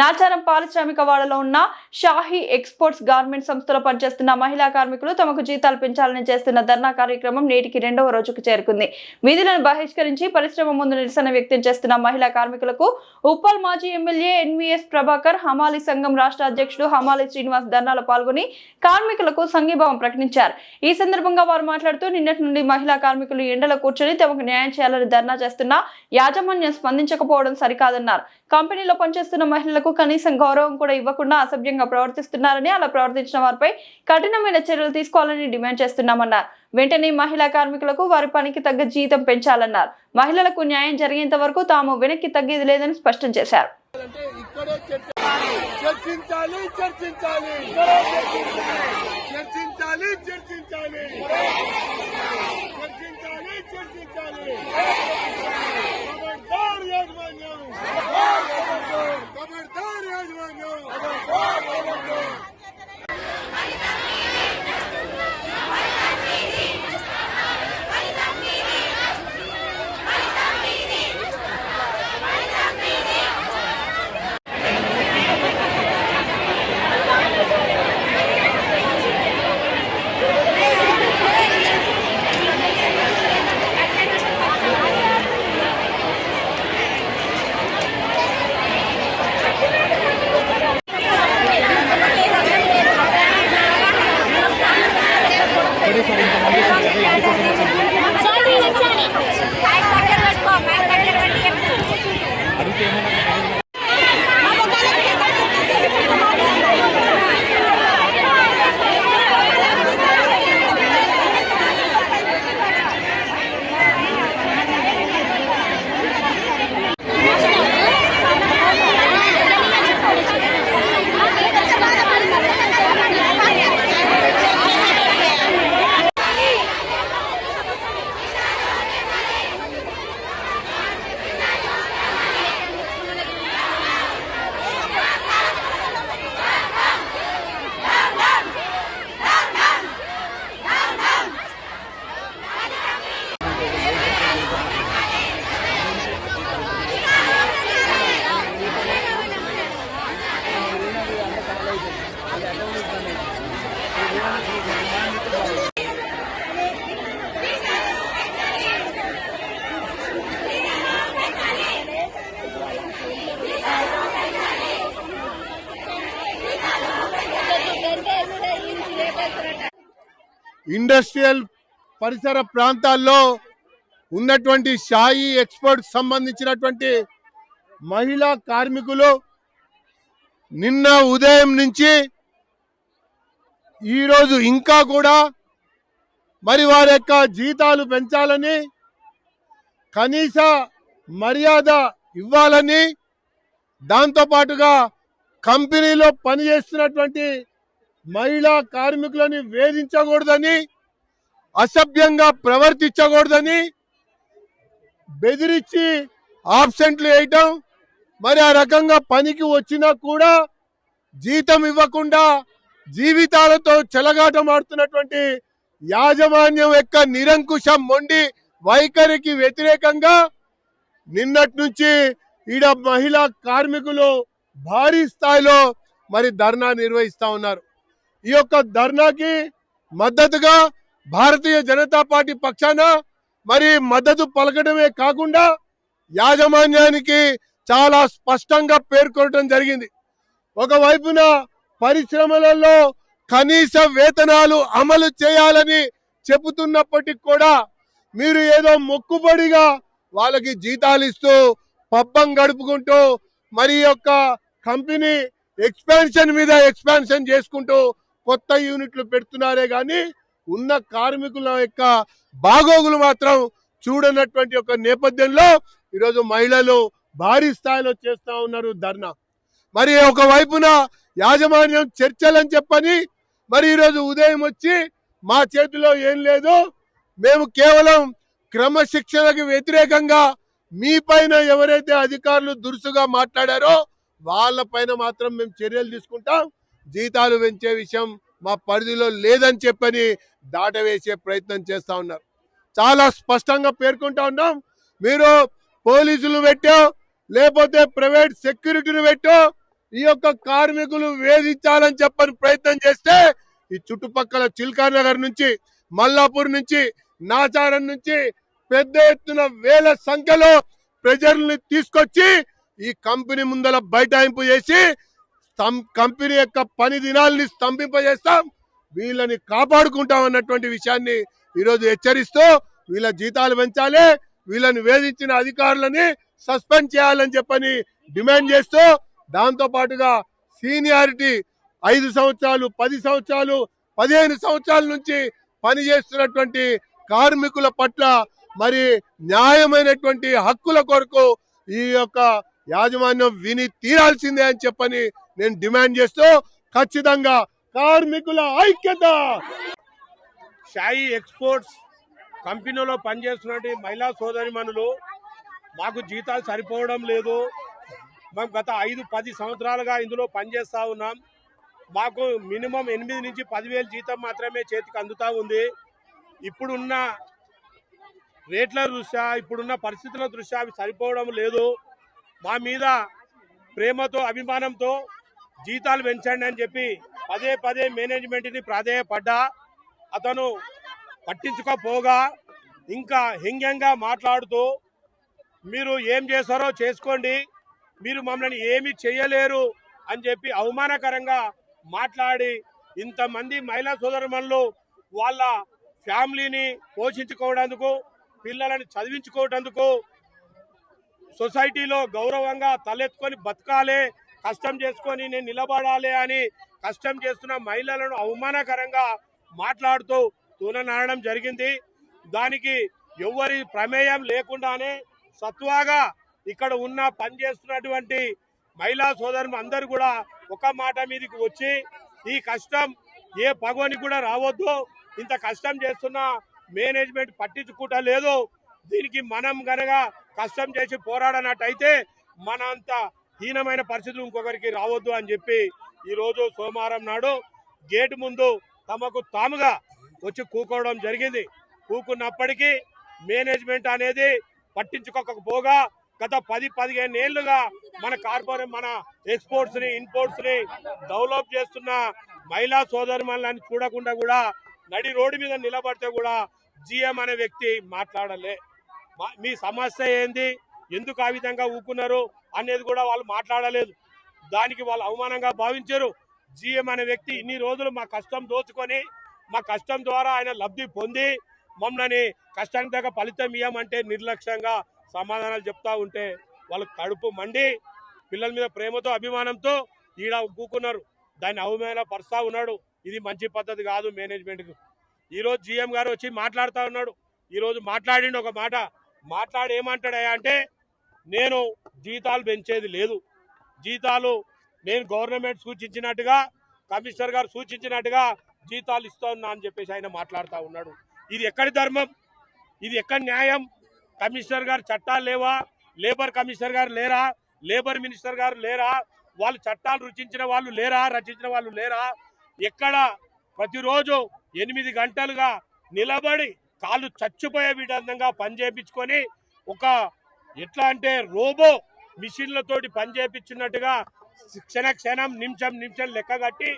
నాచారం పారిశ్రామిక వాడలో ఉన్న షాహీ ఎక్స్పోర్ట్స్ గార్మెంట్ సంస్థలో పనిచేస్తున్న మహిళా కార్మికులు తమకు జీతాలు పెంచాలని చేస్తున్న ధర్నా కార్యక్రమం నేటికి రెండవ రోజుకు చేరుకుంది. విధులను బహిష్కరించి పరిశ్రమ ముందు నిరసన వ్యక్తం చేస్తున్న మహిళా కార్మికులకు ఉప్పల్ మాజీ ఎమ్మెల్యే ఎన్వీఎస్ ప్రభాకర్ హమాలి సంఘం రాష్ట్ర అధ్యక్షుడు హమాలి శ్రీనివాస్ ధర్నాలో పాల్గొని కార్మికులకు సంఘీభావం ప్రకటించారు. ఈ సందర్భంగా వారు మాట్లాడుతూ నిన్నటి నుండి మహిళా కార్మికులు ఎండలో కూర్చొని తమకు న్యాయం చేయాలని ధర్నా చేస్తున్నా యాజమాన్యం స్పందించకపోవడం సరికాదన్నారు. కంపెనీలో పనిచేస్తున్న మహిళలకు కనీసం గౌరవం కూడా ఇవ్వకుండా అసభ్యంగా ప్రవర్తిస్తున్నారని అలా ప్రవర్తించిన వారిపై కఠినమైన చర్యలు తీసుకోవాలని డిమాండ్ చేస్తున్నామన్నారు. వెంటనే మహిళా కార్మికులకు వారి పనికి తగ్గ జీతం పెంచాలన్నారు. మహిళలకు న్యాయం జరిగేంత వరకు తాము వెనక్కి తగ్గేది లేదని స్పష్టం చేశారు. చర్చించాలి చర్చించాలి. చర్చించాలి చర్చించాలి. చర్చించాలి చర్చించాలి. ఇండస్ట్రియల్ పరిసర ప్రాంతాల్లో ఉన్నటువంటి షాయి ఎక్స్పోర్ట్ సంబంధించినటువంటి మహిళా కార్మికులు నిన్న ఉదయం నుంచి ఈరోజు ఇంకా కూడా మరి వారి యొక్క జీతాలు పెంచాలని కనీస మర్యాద ఇవ్వాలని దాంతోపాటుగా కంపెనీలో పనిచేస్తున్నటువంటి మహిళా కార్మికులని వేధించకూడదని అసభ్యంగా ప్రవర్తించకూడదని బెదిరించి ఆబ్సెంట్లు వేయటం మరి ఆ రకంగా పనికి వచ్చినా కూడా జీతం ఇవ్వకుండా జీవితాలతో చెలగాటం ఆడుతున్నటువంటి యాజమాన్యం యొక్క నిరంకుశ మొండి వైఖరికి వ్యతిరేకంగా నిన్నటి నుంచి ఈడ మహిళా కార్మికులు భారీ స్థాయిలో మరి ధర్నా నిర్వహిస్తా ఉన్నారు. ఈ యొక్క ధర్నాకి మద్దతుగా భారతీయ జనతా పార్టీ పక్షాన మరి మద్దతు పలకడమే కాకుండా యాజమాన్యానికి చాలా స్పష్టంగా పేర్కొనడం జరిగింది. ఒకవైపున పరిశ్రమలలో కనీస వేతనాలు అమలు చేయాలని చెబుతున్నప్పటికి కూడా మీరు ఏదో మొక్కుబడిగా వాళ్ళకి జీతాలు ఇస్తూ పబ్బం గడుపుకుంటూ మరి యొక్క కంపెనీ ఎక్స్పాన్షన్ మీద ఎక్స్పాన్షన్ చేసుకుంటూ కొత్త యూనిట్లు పెడుతున్నారే కానీ ఉన్న కార్మికుల యొక్క బాగోగులు మాత్రం చూడనటువంటి ఒక నేపథ్యంలో ఈరోజు మహిళలు భారీ స్థాయిలో చేస్తూ ఉన్నారు ధర్నా. మరి ఒకవైపున యాజమాన్యం చర్చలని చెప్పని మరి ఈరోజు ఉదయం వచ్చి మా చేతిలో ఏం లేదు మేము కేవలం క్రమశిక్షణకు వ్యతిరేకంగా మీ పైన ఎవరైతే అధికారులు దురుసుగా మాట్లాడారో వాళ్ళ పైన మాత్రం మేము చర్యలు తీసుకుంటాం. జీతాలు పెంచే విషయం మా పరిధిలో లేదని చెప్పని దాటవేసే ప్రయత్నం చేస్తా ఉన్నారు. చాలా స్పష్టంగా పేర్కొంటా ఉన్నాం. మీరు పోలీసులు పెట్టో లేకపోతే ప్రైవేట్ సెక్యూరిటీని పెట్టో ఈ యొక్క కార్మికులు వేధించాలని చెప్పని ప్రయత్నం చేస్తే ఈ చుట్టుపక్కల చిల్కా నగర్ నుంచి మల్లాపూర్ నుంచి నాచారం నుంచి పెద్ద ఎత్తున వేల సంఖ్యలో ప్రజల్ని తీసుకొచ్చి ఈ కంపెనీ ముందల బైఠాయింపు చేసి కంపెనీ యొక్క పని దినాల్ని స్తంభింపజేస్తాం. వీళ్ళని కాపాడుకుంటాం అన్నటువంటి విషయాన్ని ఈరోజు హెచ్చరిస్తూ వీళ్ళ జీతాలు పెంచాలి వీళ్ళని వేధించిన అధికారులని సస్పెండ్ చేయాలని చెప్పని డిమాండ్ చేస్తూ దాంతో పాటుగా సీనియారిటీ ఐదు సంవత్సరాలు పది సంవత్సరాలు పదిహేను సంవత్సరాల నుంచి పనిచేస్తున్నటువంటి కార్మికుల పట్ల మరి న్యాయమైనటువంటి హక్కుల కొరకు ఈ యొక్క యాజమాన్యం విని తీరాల్సిందే అని చెప్పని నేను డిమాండ్ చేస్తూ ఖచ్చితంగా కార్మికుల ఐక్యత. షాయి ఎక్స్పోర్ట్స్ కంపెనీలో పనిచేస్తున్నటువంటి మహిళా సోదరిమణులు మాకు జీతాలు సరిపోవడం లేదు. మేము గత ఐదు పది సంవత్సరాలుగా ఇందులో పనిచేస్తూ ఉన్నాం. మాకు మినిమం ఎనిమిది నుంచి పదివేలు జీతం మాత్రమే చేతికి అందుతూ ఉంది. ఇప్పుడున్న రేట్ల దృష్ట్యా ఇప్పుడున్న పరిస్థితుల దృష్ట్యా అవి సరిపోవడం లేదు. మా మీద ప్రేమతో అభిమానంతో జీతాలు పెంచండి అని చెప్పి పదే పదే మేనేజ్మెంట్ని ప్రాధేయపడ్డా. అతను పట్టించుకోపోగా ఇంకా హెంగ్యంగా మాట్లాడుతూ మీరు ఏం చేస్తారో చేసుకోండి మీరు మమ్మల్ని ఏమి చేయలేరు అని చెప్పి అవమానకరంగా మాట్లాడి ఇంతమంది మహిళా సోదరుమణులు వాళ్ళ ఫ్యామిలీని పోషించుకోవడానికి పిల్లలని చదివించుకోవటందుకు సొసైటీలో గౌరవంగా తలెత్తుకొని బతకాలి కష్టం చేసుకొని నేను నిలబడాలి అని కష్టం చేస్తున్న మహిళలను అవమానకరంగా మాట్లాడుతూ తూననాడడం జరిగింది. దానికి ఎవరి ప్రమేయం లేకుండానే సత్వాగా ఇక్కడ ఉన్న పనిచేస్తున్నటువంటి మహిళా సోదరులు అందరూ కూడా ఒక మాట మీదకి వచ్చి ఈ కష్టం ఏ పగోని కూడా రావద్దు. ఇంత కష్టం చేస్తున్న మేనేజ్మెంట్ పట్టించుకుంటా లేదు దీనికి మనం గనక కష్టం చేసి పోరాడనట్టయితే మన అంత హీనమైన పరిస్థితులు ఇంకొకరికి రావద్దు అని చెప్పి ఈరోజు సోమవారం నాడు గేట్ ముందు తమకు తాముగా వచ్చి కూకోవడం జరిగింది. కూకున్నప్పటికీ మేనేజ్మెంట్ అనేది పట్టించుకోకపోగా గత పది పదిహేను ఏళ్ళుగా మన కార్పొరేట్ మన ఎక్స్పోర్ట్స్ని ఇంపోర్ట్స్ని డెవలప్ చేస్తున్న మహిళా సోదరుమల్ని చూడకుండా కూడా నడి రోడ్డు మీద నిలబడితే కూడా జిఎం అనే వ్యక్తి మాట్లాడలే. మీ సమస్య ఏంది? ఎందుకు ఆ విధంగా ఊకున్నారు అనేది కూడా వాళ్ళు మాట్లాడలేదు. దానికి వాళ్ళు అవమానంగా భావించారు. జిఎం అనే వ్యక్తి ఇన్ని రోజులు మా కష్టం దోచుకొని మా కష్టం ద్వారా ఆయన లబ్ధి పొంది మమ్మల్ని కష్టానికి తగ్గ ఫలితం ఇవ్వమంటే నిర్లక్ష్యంగా సమాధానాలు చెప్తా ఉంటే వాళ్ళు కడుపు మండి పిల్లల మీద ప్రేమతో అభిమానంతో ఈడ కూకున్నారు దాన్ని అవమాన పరుస్తా ఉన్నాడు. ఇది మంచి పద్ధతి కాదు మేనేజ్మెంట్కు. ఈరోజు జీఎం గారు వచ్చి మాట్లాడుతూ ఉన్నాడు. ఈరోజు మాట్లాడిండు ఒక మాట. మాట్లాడి ఏమంటాడయ్యా అంటే నేను జీతాలు పెంచేది లేదు. జీతాలు నేను గవర్నమెంట్ సూచించినట్టుగా కమిషనర్ గారు సూచించినట్టుగా జీతాలు ఇస్తా ఉన్నా అని చెప్పేసి ఆయన మాట్లాడుతూ ఉన్నాడు. ఇది ఎక్కడి ధర్మం? ఇది ఎక్కడ న్యాయం? కమిషనర్ గారు చట్టాలు లేవా? లేబర్ కమిషనర్ గారు లేరా? లేబర్ మినిస్టర్ గారు లేరా? వాళ్ళు చట్టాలు రుచించిన వాళ్ళు లేరా? రచించిన వాళ్ళు లేరా? ఎక్కడ ప్రతిరోజు ఎనిమిది గంటలుగా నిలబడి కాళ్ళు చచ్చిపోయే విధంగా పని చేయించుకొని ఒక ఎట్లా అంటే రోబో మిషన్లతోటి పని చేయించున్నట్టుగా క్షణ క్షణం నిమిషం నిమిషం లెక్క కట్టి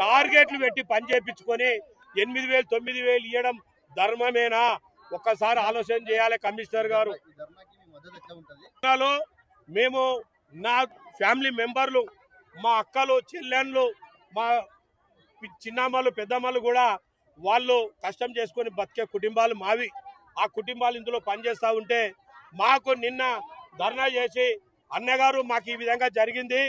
టార్గెట్లు పెట్టి పని చేయించుకొని ఎనిమిది వేలు తొమ్మిది వేలు ఇవ్వడం ధర్మమేనా? ఒక్కసారి ఆలోచన చేయాలి కమిషనర్ గారు. మేము నా ఫ్యామిలీ మెంబర్లు మా అక్కలు చెల్లెళ్ళు మా చిన్నమ్మలు పెద్దమ్మలు కూడా వాళ్ళు కష్టం చేసుకొని బతికే కుటుంబాలు మావి. ఆ కుటుంబాలు ఇందులో పనిచేస్తూ ఉంటే మాకు నిన్న ధర్నా చేసి అన్నగారు మాకు ఈ విధంగా జరిగింది.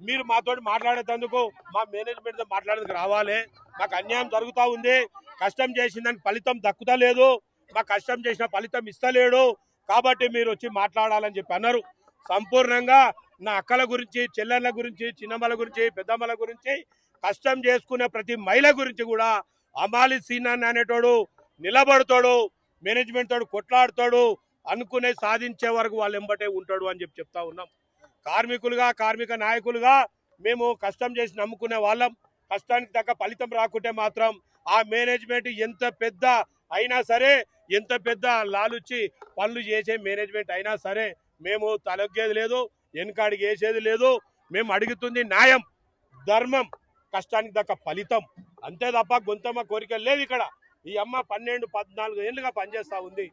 మీరు మాతో మాట్లాడేటందుకు మా మేనేజ్మెంట్తో మాట్లాడేందుకు రావాలి. మాకు అన్యాయం జరుగుతూ ఉంది. కష్టం చేసిందని ఫలితం దక్కుతా లేదు మా కష్టం చేసిన ఫలితం ఇస్తలేడు. కాబట్టి మీరు వచ్చి మాట్లాడాలని చెప్పి అన్నారు. సంపూర్ణంగా నా అక్కల గురించి చెల్లెళ్ళ గురించి చిన్నమ్మల గురించి పెద్దమ్మల గురించి కష్టం చేసుకునే ప్రతి మహిళ గురించి కూడా అమాలి సీనాన్ని అనేటోడు నిలబడతాడు. మేనేజ్మెంట్ తోడు కొట్లాడతాడు. అనుకునే సాధించే వరకు వాళ్ళు ఎంబటే ఉంటాడు అని చెప్పి చెప్తా ఉన్నాం. కార్మికులుగా కార్మిక నాయకులుగా మేము కష్టం చేసి నమ్ముకునే వాళ్ళం. కష్టానికి తగ్గ ఫలితం రాకుంటే మాత్రం ఆ మేనేజ్మెంట్ ఎంత పెద్ద అయినా సరే ఎంత పెద్ద లాలుచ్చి పనులు చేసే మేనేజ్మెంట్ అయినా సరే మేము తలొగ్గేది లేదు వెనకాడికి వేసేది లేదు. మేము అడుగుతుంది న్యాయం ధర్మం కష్టానికి దక్క ఫలితం. అంతే తప్ప గొంతమ్మ కోరిక లేదు ఇక్కడ. ఈ అమ్మ పన్నెండు పద్నాలుగు ఏళ్ళుగా పనిచేస్తూ ఉంది.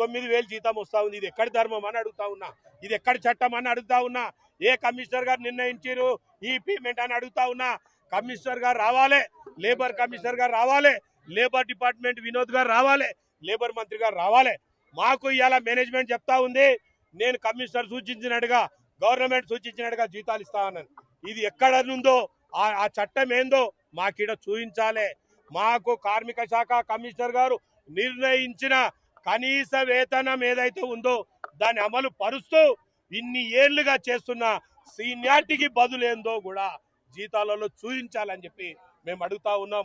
తొమ్మిది వేలు జీతం వస్తా ఉంది. ఇది ఎక్కడి ధర్మం అని అడుగుతా ఉన్నా. ఇది ఎక్కడి చట్టం అని అడుగుతా ఉన్నా. ఏ కమిషనర్ గారు నిర్ణయించారు ఈ పేమెంట్ అని అడుగుతా ఉన్నా. కమిషనర్ గారు రావాలి. లేబర్ కమిషనర్ గారు రావాలి. లేబర్ డిపార్ట్మెంట్ వినోద్ గారు రావాలి. లేబర్ మంత్రి గారు రావాలి. మాకు ఇవాళ మేనేజ్మెంట్ చెప్తా ఉంది. నేను కమిషనర్ సూచించినట్టుగా గవర్నమెంట్ సూచించినట్టుగా జీతాలు ఇస్తా ఉన్నాను ఇది ఎక్కడ నుందో ఆ ఆ చట్టం ఏందో మాకిడ చూపించాలి మాకు కార్మిక శాఖ కమిషనర్ గారు నిర్ణయించిన కనీస వేతనం ఏదైతే ఉందో దాన్ని అమలు పరుస్తూ ఇన్ని ఏళ్ళుగా చేస్తున్న సీనియారిటీకి బదులేందో కూడా జీతాలలో చూపించాలని చెప్పి మేము అడుగుతా ఉన్నాం.